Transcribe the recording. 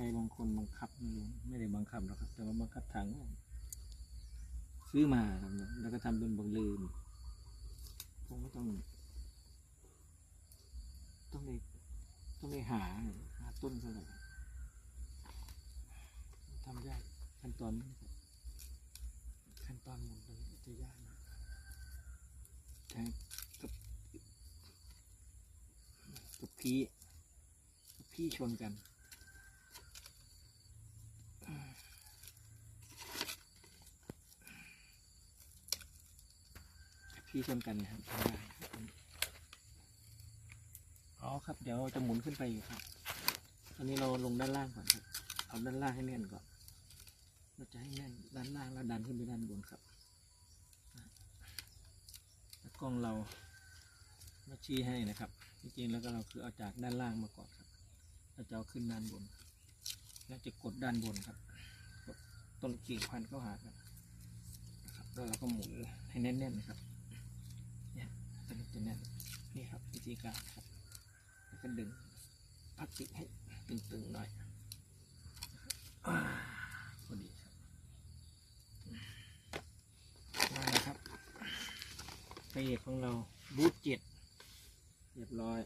รบางคนบังคับไม่รู้ไม่ได้บังคับหรอกครับ แต่ว่าบังคับถังซื้อมาครับแล้วก็ทำเป็นบังลืมผมก็ต้อง ต้องได้ต้องได้หาหาต้นเท่าไหร่ทำยากขั้นตอนขั้นตอนหมดเลยจะยากนะแทงกับกับพี่กับพี่ชนกัน พี่เชนกันนะครับทำได้อ๋อครับ เดี๋ยวจะหมุนขึ้นไปอีกครับตอนนี้เราลงด้านล่างก่อนครับ เอาด้านล่างให้แน่นก่อน เราจะให้แน่นด้านล่างแล้วดันขึ้นไปด้านบนครับแล้วกล้องเรามาชี้ให้นะครับ จริงๆแล้วก็เราคือเอาจากด้านล่างมาก่อนครับเราจะเอาขึ้นด้านบน แล้วจะกดด้านบนครับ กดต้นกิ่งพันเข้าหากันนะครับ แล้วเราก็หมุนให้แน่นๆนะครับ เนี่ยตอนนี้จะแน่น สีกลางครับแล้วก็ดึงพลาสติกให้ตึงๆหน่อยพอดีครับมาแล้วครับพระเอกของเราบูทเจ็ดเรียบร้อย